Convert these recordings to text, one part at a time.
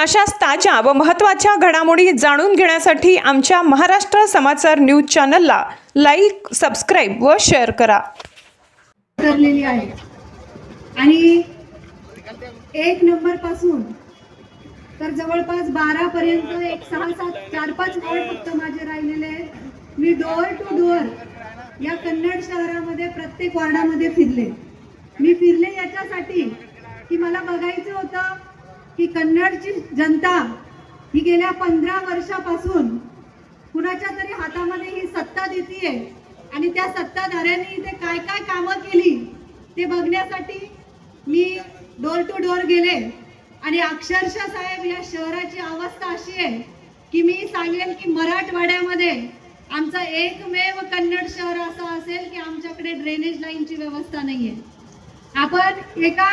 अशाच ताज्या व महत्त्वाच्या घडामोडी जाणून घेण्यासाठी आमच्या महाराष्ट्र समाचार न्यूज चॅनलला लाईक सबस्क्राईब व शेअर करा. ठरलेली आहे. आणि एक नंबरपासून तर जवळपास बारा पर्यंत एक सहा सात चार पाच वॉर्ड फक्त माझे राहिलेले आहेत. मी डोअर टू डोअर या कन्नड शहरामध्ये प्रत्येक वार्डामध्ये फिरले. मी फिरले याच्यासाठी की मला बघायचं होतं की कन्नडची जनता ही गेल्या पंधरा वर्षापासून कुणाच्या तरी हातामध्ये ही सत्ता देतीये आणि त्या सत्ताधाऱ्यांनी इथे काय काय कामं केली ते बघण्यासाठी मी डोर टू डोर गेले. आणि अक्षरशः साहेब या शहराची अवस्था अशी आहे की मी सांगेन की मराठवाड्यामध्ये आमचं एकमेव कन्नड शहर असं असेल की आमच्याकडे ड्रेनेज लाईनची व्यवस्था नाही आहे आपण एका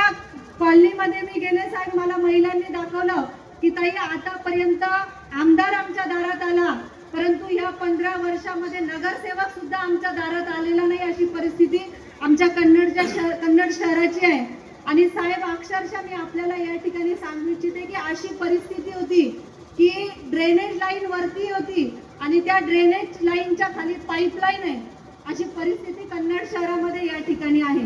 कॉलनीमध्ये मी गेले साहेब मला महिलांनी दाखवलं की ताई आतापर्यंत आमदार आमच्या दारात आला. परंतु या पंधरा वर्षामध्ये नगरसेवक सुद्धा आमच्या दारात आलेला नाही अशी परिस्थिती आमच्या कन्नडच्या शहर कन्नड शहराची आहे. आणि साहेब अक्षरशः मी आपल्याला या ठिकाणी सांगू इच्छिते की अशी परिस्थिती होती की ड्रेनेज लाईन वरती होती आणि त्या ड्रेनेज लाईनच्या खाली पाईपलाईन आहे. अशी परिस्थिती कन्नड शहरामध्ये या ठिकाणी आहे.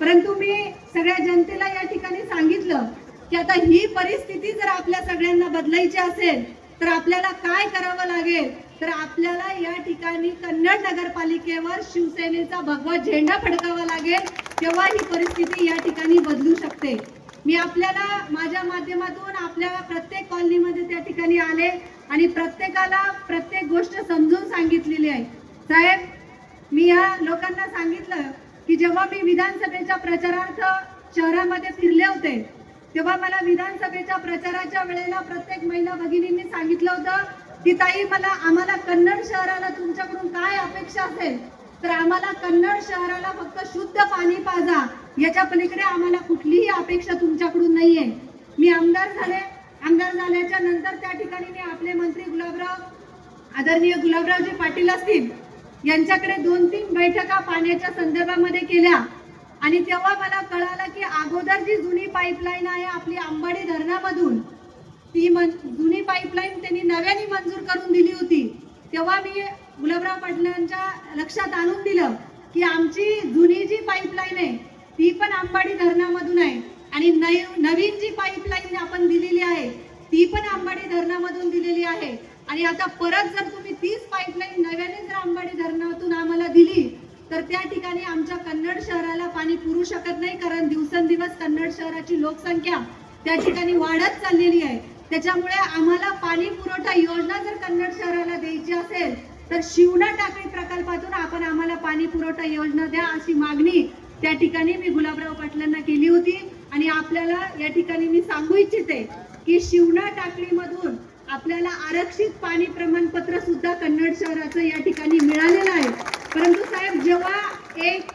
परंतु मी सगळ्या जनतेला या ठिकाणी सांगितलं की आता ही परिस्थिती जर आपल्या सगळ्यांना बदलायची असेल तर आपल्याला काय करावं लागेल? तर आपल्याला या ठिकाणी कन्नड नगरपालिकेवर शिवसेनेचा भगवा झेंडा फडकावा लागेल तेव्हा ही परिस्थिती या ठिकाणी बदलू शकते. मी आपल्याला माझ्या माध्यमातून आपल्या प्रत्येक कॉलनीमध्ये त्या ठिकाणी आले आणि प्रत्येकाला प्रत्येक गोष्ट समजून सांगितलेली आहे. साहेब मी या लोकांना सांगितलं की जेव्हा मी विधानसभेच्या प्रचारार्थ शहरामध्ये फिरले होते तेव्हा मला विधानसभेच्या प्रचाराच्या वेळेला प्रत्येक महिला भगिनींनी सांगितलं होतं की ताई मला आम्हाला कन्नड शहराला तुमच्याकडून काय अपेक्षा असेल? तर आम्हाला कन्नड शहराला फक्त शुद्ध पाणी पाजा. याच्या पलीकडे आम्हाला कुठलीही अपेक्षा तुमच्याकडून नाहीये. मी आमदार झाले. आमदार झाल्याच्यानंतर त्या ठिकाणी मी आपले मंत्री गुलाबराव आदरणीय गुलाबरावजी पाटील असतील यांच्याकडे दोन तीन बैठका पाण्याच्या संदर्भामध्ये केल्या. आणि तेव्हा मला कळालं की अगोदर जी जुनी पाईपलाईन आहे आपली आंबाडी धरणामधून ती मन जुनी पाईपलाईन त्यांनी नव्याने मंजूर करून दिली होती. तेव्हा मी गुलाबराव पाटलांच्या लक्षात आणून दिलं की आमची जुनी जी पाईपलाईन आहे ती पण आंबाडी धरणामधून आहे. आणि नय- नवीन जी पाईपलाईन आपण दिलेली आहे ती पण आंबाडी धरणामधून दिलेली आहे. आणि आता परत जर तुम्ही तीच पाईपलाईन नव्याने जर आंबाडी धरणातून आम्हाला दिली तर त्या ठिकाणी आमच्या कन्नड शहराला पाणी पुरू शकत नाही कारण दिवसेंदिवस कन्नड शहराची लोकसंख्या त्या ठिकाणी वाढत चाललेली आहे. त्याच्यामुळे आम्हाला पाणी पुरवठा योजना जर कन्नड शहराला द्यायची असेल तर शिवना टाकळी प्रकल्पातून आपण आम्हाला पाणी पुरवठा योजना द्या अशी मागणी त्या ठिकाणी मी गुलाबराव पाटलांना केली होती. आणि आपल्याला या ठिकाणी मी सांगू इच्छिते की शिवना टाकळीमधून आपल्याला आरक्षित पाणी प्रमाणपत्र सुद्धा कन्नड शहराचं या ठिकाणी मिळालेलं आहे. परंतु साहेब जेव्हा एक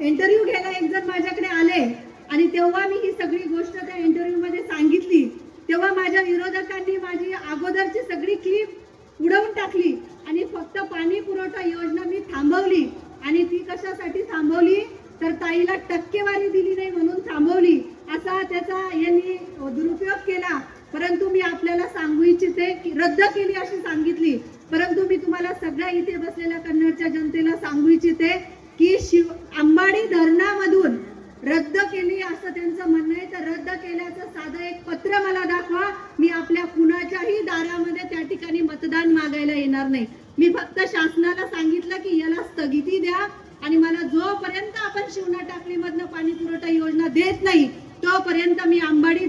इंटरव्ह्यू घ्यायला एक जण माझ्याकडे आले आणि तेव्हा मी ही सगळी गोष्ट त्या इंटरव्ह्यूमध्ये सांगितली तेव्हा माझ्या विरोधकांनी माझी अगोदरची सगळी क्लिप उडवून टाकली आणि फक्त पाणी पुरवठा योजना मी थांबवली आणि ती कशासाठी थांबवली? तर ताईला टक्केवारी दिली नाही म्हणून थांबवली. असा त्याचा यांनी दुरुपयोग केला. परंतु मी आपल्याला सांगू इच्छिते की रद्द केली अशी सांगितली. परंतु मी तुम्हाला सगळ्या इथे बसलेल्या कन्नडच्या जनतेला सांगू इच्छिते की शिव अंबाडी धरणामधून रद्द केली असं त्यांचं म्हणणं आहे. तर रद्द केल्याचं साधं एक पत्र मला दाखवा. मी आपल्या कुणाच्याही दारामध्ये त्या ठिकाणी मतदान मागायला येणार नाही. मी फक्त शासनाला सांगितलं की याला स्थगिती द्या आणि मला जोपर्यंत आपण शिवना टाकलीमधनं पाणी पुरवठा योजना देत नाही तोपर्यंत मी अंबाडी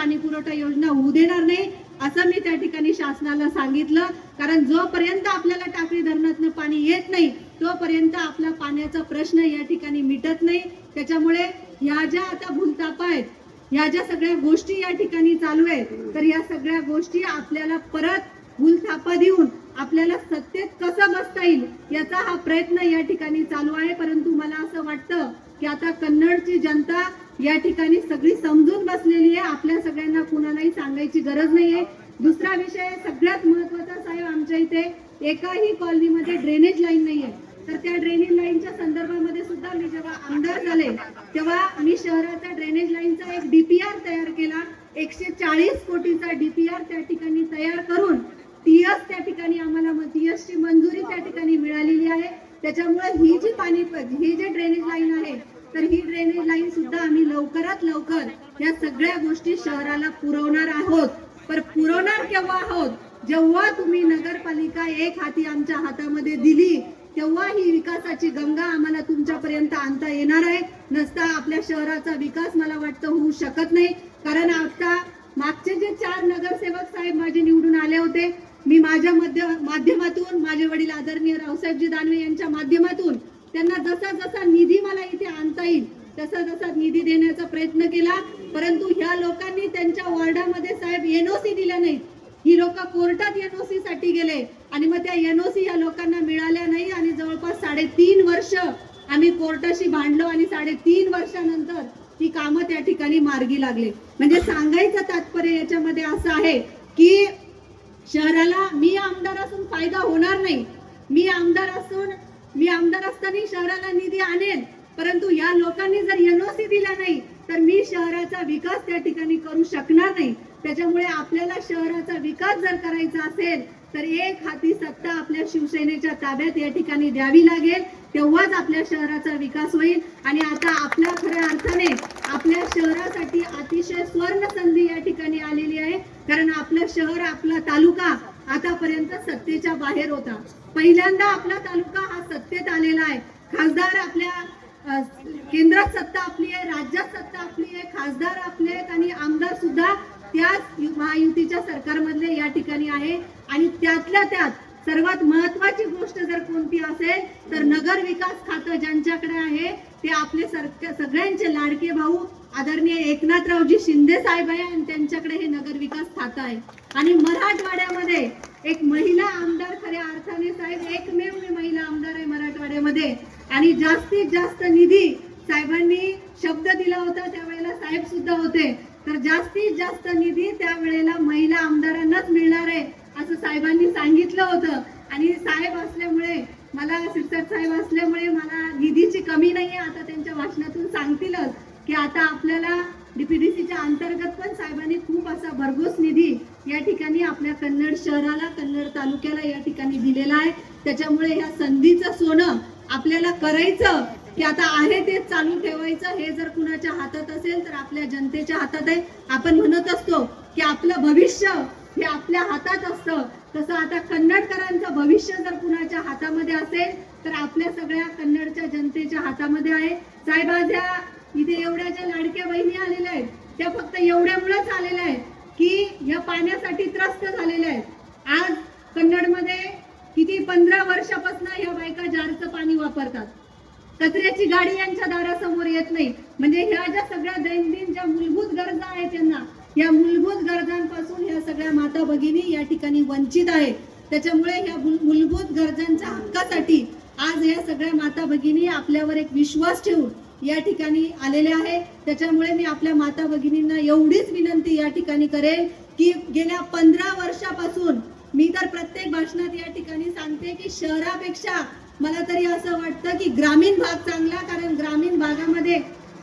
पाणी पुरवठा योजना होऊ देणार नाही असं मी त्या ठिकाणी शासनाला सांगितलं. कारण जोपर्यंत आपल्याला टाकळी धरणातनं पाणी येत नाही तोपर्यंत आपला पाण्याचा प्रश्न या ठिकाणी मिटत नाही. त्याच्यामुळे या ज्या आता भूलतापा आहेत या ज्या सगळ्या गोष्टी या ठिकाणी चालू आहेत तर या सगळ्या गोष्टी आपल्याला परत भूलथापा देऊन आपल्याला सत्तेत कसं बसता येईल याचा हा प्रयत्न या ठिकाणी चालू आहे. परंतु मला असं वाटतं की आता कन्नडची जनता या ठिकाणी सगळी समजून बसलेली आहे. आपल्या सगळ्यांना कुणालाही सांगायची गरज नाहीये. दुसरा विषय सगळ्यात महत्त्वाचा साहेब आमच्या इथे एकाही कॉलनीमध्ये ड्रेनेज लाईन नाहीये. तर त्या ड्रेनेज लाईनच्या संदर्भामध्ये सुद्धा मी जेव्हा आमदार झाले तेव्हा मी शहराचा ड्रेनेज लाईनचा एक डीपीआर तयार केला. एकशे चाळीस कोटीचा डीपीआर त्या ठिकाणी तयार करून टीएस त्या ठिकाणी आम्हाला टीएसची मंजुरी त्या ठिकाणी मिळालेली आहे. त्याच्यामुळे ही जी पाणी ही जी ड्रेनेज लाईन आहे तर ही ड्रेनेज लाईन सुद्धा आम्ही लवकरात लवकर या सगळ्या गोष्टी शहराला पुरवणार आहोत. पर पुरवणार केव्हा आहोत? जेव्हा तुम्ही नगरपालिका एक हाती आमच्या हातामध्ये दिली तेव्हा ही विकासाची गंगा आम्हाला तुमच्यापर्यंत आणता येणार आहे. नसता आपल्या शहराचा विकास मला वाटतं होऊ शकत नाही. कारण आता मागचे जे चार नगरसेवक साहेब माझे निवडून आले होते मी माझ्या मध्य माध्यमातून माझे वडील आदरणीय रावसाहेबजी दानवे यांच्या माध्यमातून त्यांना जसा जसा निधी मला इथे आणता येईल तसा तसा निधी देण्याचा प्रयत्न केला. परंतु ह्या लोकांनी त्यांच्या वॉर्डामध्ये साहेब एनओसी दिल्या नाहीत. ही लोक कोर्टात एनओसी साठी गेले आणि मग त्या एनओसी या लोकांना मिळाल्या नाही आणि जवळपास साडेतीन वर्ष आम्ही कोर्टाशी भांडलो आणि साडेतीन वर्षानंतर ही कामं त्या ठिकाणी मार्गी लागले. म्हणजे सांगायचं तात्पर्य याच्यामध्ये असं आहे की शहराला मी आमदार असून फायदा होणार नाही. मी आमदार असून मी आमदार असताना शहराला निधी आणेल परंतु या लोकांनी जर एनओसी दिला नाही तर मी शहराचा विकास त्या ठिकाणी करू शकणार नाही. त्याच्यामुळे आपल्याला शहराचा विकास जर करायचा असेल तर एक हाती सत्ता आपल्या शिवसेनेच्या ताब्यात या ठिकाणी द्यावी लागेल तेव्हाच आपल्या शहराचा विकास होईल. आणि आता आपल्या खऱ्या अर्थाने आपल्या शहरासाठी अतिशय स्वर्ण संधी या ठिकाणी आलेली आहे. कारण आपलं शहर आपला तालुका आतापर्यंत सत्तेच्या बाहेर होता. पहिल्यांदा आपला तालुका हा सत्तेत आलेला आहे. खासदार आपल्या अ, केंद्रात सत्ता आपली आहे राज्यात सत्ता आपली आहे खासदार आपले आहेत आणि आमदार सुद्धा त्याच महायुतीच्या सरकारमधले या ठिकाणी आहे. आणि त्यातल्या त्यात सर्वात महत्वाची गोष्ट जर कोणती असेल तर नगर विकास खातं ज्यांच्याकडे आहे ते आपले सगळ्यांचे लाडके भाऊ आदरणीय एकनाथरावजी शिंदे साहेब आहे आणि त्यांच्याकडे हे नगर विकास खातं आहे. आणि मराठवाड्यामध्ये एक महिला आमदार खऱ्या अर्थाने साहेब एकमेव मी महिला आमदार आहे मराठवाड्यामध्ये. आणि जास्तीत जास्त निधी साहेबांनी शब्द दिला होता त्यावेळेला साहेब सुद्धा होते. तर जास्तीत जास्त निधी त्यावेळेला महिला आमदारांनाच मिळणार आहे. असं साहेबांनी सांगितलं होतं. आणि साहेब असल्यामुळे मला शिरसाट साहेब असल्यामुळे मला निधीची कमी नाहीये. आता त्यांच्या भाषणातून सांगतीलच की आता आपल्याला डीपीडीसीच्या अंतर्गत पण साहेबांनी खूप असा भरघोस निधी या ठिकाणी आपल्या कन्नड शहराला कन्नड तालुक्याला या ठिकाणी दिलेला आहे. त्याच्यामुळे ह्या संधीचं सोनं आपल्याला करायचं की आता आहे तेच चालू ठेवायचं हे जर कुणाच्या हातात असेल तर आपल्या जनतेच्या हातात आहे. आपण म्हणत असतो की आपलं भविष्य हे आपल्या हातात असतं. तसं आता कन्नडकरांचं भविष्य जर कुणाच्या हातामध्ये असेल तर आपल्या सगळ्या कन्नडच्या जनतेच्या हातामध्ये आहे. साहेब आज या इथे एवढ्या ज्या लाडक्या बहिणी आलेल्या आहेत त्या फक्त एवढ्यामुळेच आलेल्या आहेत की या पाण्यासाठी त्रस्त झालेल्या आहेत. आज कन्नडमध्ये किती पंधरा वर्षापासून ह्या बायका जारचं पाणी वापरतात. कचऱ्याची गाडी यांच्या दारासमोर येत नाही. म्हणजे ह्या ज्या सगळ्या दैनंदिन ज्या मूलभूत गरजा आहेत त्यांना या मूलभूत गरजांपासून ह्या सगळ्या माता भगिनी या ठिकाणी वंचित आहेत. त्याच्यामुळे ह्या मूलभूत गरजांच्या हक्कासाठी आज या सगळ्या माता भगिनी आपल्यावर एक विश्वास ठेवून या ठिकाणी आलेल्या आहे. त्याच्यामुळे मी आपल्या माता भगिनींना एवढीच विनंती या ठिकाणी करेन की गेल्या पंधरा वर्षापासून मी तर प्रत्येक भाषणात या ठिकाणी सांगते की शहरापेक्षा मला तरी असं वाटतं की ग्रामीण भाग चांगला कारण ग्रामीण भागामध्ये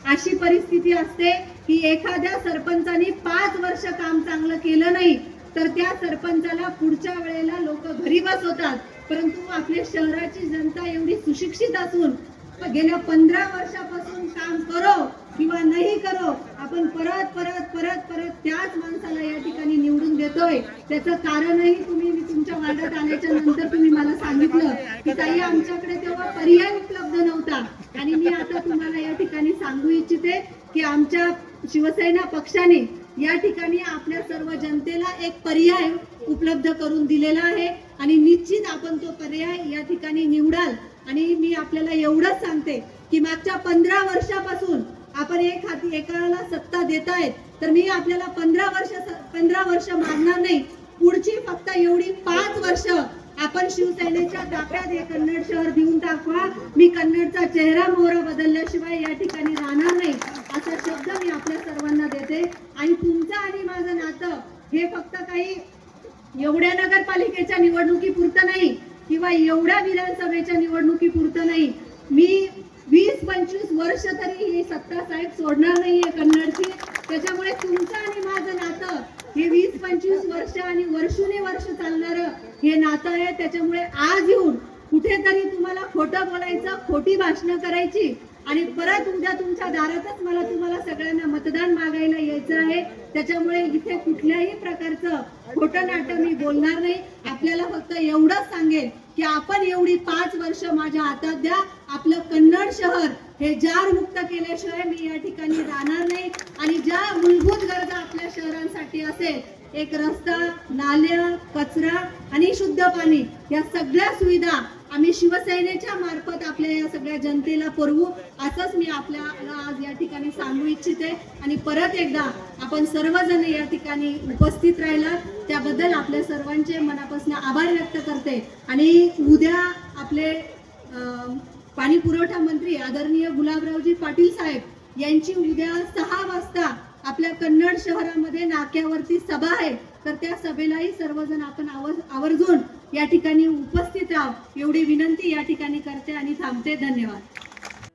अशी परिस्थिती असते की एखाद्या सरपंचाने पाच वर्ष काम चांगलं केलं नाही तर त्या सरपंचाला पुढच्या वेळेला लोक घरी बसवतात. परंतु आपल्या शहराची जनता एवढी सुशिक्षित असून गेल्या पंधरा वर्षापासून काम करो किंवा नाही करो आपण परत परत परत परत त्याच माणसाला या ठिकाणी निवडून देतोय. त्याचं कारणही तुम्ही मी तुमच्या वार्डात आल्याच्यानंतर तुम्ही मला सांगितलं की ताई आमच्याकडे तेव्हा पर्याय उपलब्ध नव्हता. आणि मी आता तुम्हाला या ठिकाणी सांगू इच्छिते की आमच्या शिवसेना पक्षाने या ठिकाणी आपल्या सर्व जनतेला एक पर्याय उपलब्ध करून दिलेला आहे. आणि निश्चित आपण तो पर्याय या ठिकाणी निवडाल. आणि मी आपल्याला एवढंच सांगते की मागच्या पंधरा वर्षापासून आपण एक हाती एकाला सत्ता देत आहेत तर मी आपल्याला पंधरा वर्ष पंधरा वर्ष मागणार नाही. पुढची फक्त एवढी पाच वर्ष आपण शिवसेनेच्या ताफ्यात हे कन्नड शहर देऊन दाखवा. मी कन्नडचा चेहरा मोहरा बदलल्याशिवाय या ठिकाणी राहणार नाही. असा शब्द मी आपल्या सर्वांना देते. आणि तुमचं आणि माझं नातं हे फक्त काही एवढ्या नगरपालिकेच्या निवडणुकीपुरतं नाही किंवा एवढ्या विधानसभेच्या निवडणुकीपुरतं नाही. मी वीस पंचवीस वर्ष तरी ही सत्ता साहेब सोडणार नाहीये कन्नडची. त्याच्यामुळे तुमचं आणि माझं नातं हे वीस पंचवीस वर्ष आणि वर्षुने वर्ष चालणारं हे नातं आहे त्याच्यामुळे आज येऊन कुठेतरी तुम्हाला खोटं बोलायचं खोटी भाषणं करायची आणि परत उद्या तुमच्या दारातच मला तुम्हाला सगळ्यांना मतदान मागायला यायचं आहे. त्याच्यामुळे इथे कुठल्याही प्रकारचं खोटं नाटक मी बोलणार नाही. आपल्याला फक्त एवढंच सांगेन की आपण एवढी पाच वर्ष माझ्या हातात द्या. आपलं कन्नड शहर हे जार मुक्त केल्याशिवाय मी या ठिकाणी राहणार नाही. आणि ज्या मूलभूत गरजा आपल्या असेल. एक रस्ता नाल्या कचरा आणि शुद्ध पाणी या सगळ्या सुविधा आम्ही शिवसेनेच्या मार्फत आपल्या या सगळ्या जनतेला पुरवू असंच मी आपल्याला आज या ठिकाणी सांगू इच्छिते. आणि परत एकदा आपण सर्वजण या ठिकाणी उपस्थित राहिला. त्याबद्दल आपल्या सर्वांचे मनापासून आभार व्यक्त करते. आणि उद्या आपले अं, पाणी पुरवठा मंत्री आदरणीय गुलाबरावजी पाटील साहेब यांची उद्या सहा वाजता आपल्या कन्नड शहरामध्ये नाक्यावरती सभा आहे. तर त्या सभेलाही सर्वजण आपण आवर्जून या ठिकाणी उपस्थित राहा एवढी विनंती या ठिकाणी करते आणि थांबते. धन्यवाद.